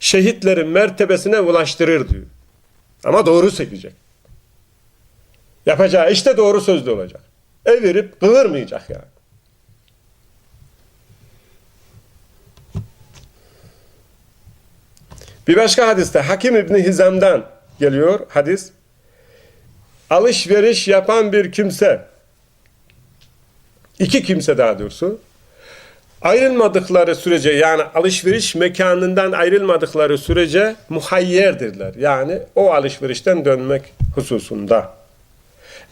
Şehitlerin mertebesine ulaştırır diyor. Ama doğru söyleyecek. Yapacağı işte doğru sözlü olacak. Evirip kıvırmayacak yani. Bir başka hadiste Hakim İbni Hizam'dan geliyor hadis. Alışveriş yapan bir kimse, iki kimse daha doğrusu, ayrılmadıkları sürece yani alışveriş mekanından ayrılmadıkları sürece muhayyerdirler. Yani o alışverişten dönmek hususunda.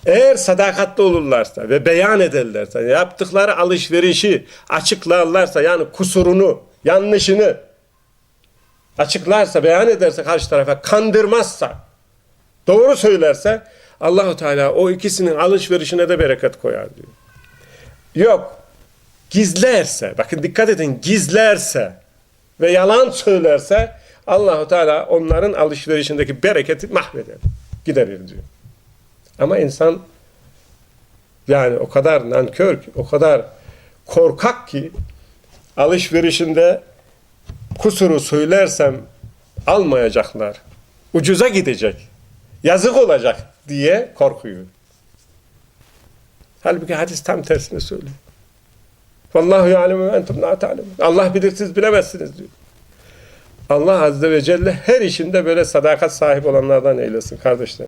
Eğer sadakatli olurlarsa ve beyan ederlerse, yaptıkları alışverişi açıklarlarsa yani kusurunu, yanlışını açıklarsa, beyan ederse karşı tarafa kandırmazsa, doğru söylerse Allahu Teala o ikisinin alışverişine de bereket koyar diyor. Yok. Gizlerse, bakın dikkat edin gizlerse ve yalan söylerse Allahu Teala onların alışverişindeki bereketi mahveder. Giderir diyor. Ama insan yani o kadar nankör ki, o kadar korkak ki alışverişinde kusuru söylersem almayacaklar. Ucuza gidecek. Yazık olacak diye korkuyor. Halbuki hadis tam tersini söylüyor. Vallahu ya'lemu ve entum la ta'lemun. Allah bilir siz bilemezsiniz diyor. Allah azze ve celle her işinde böyle sadakat sahibi olanlardan eylesin kardeşler.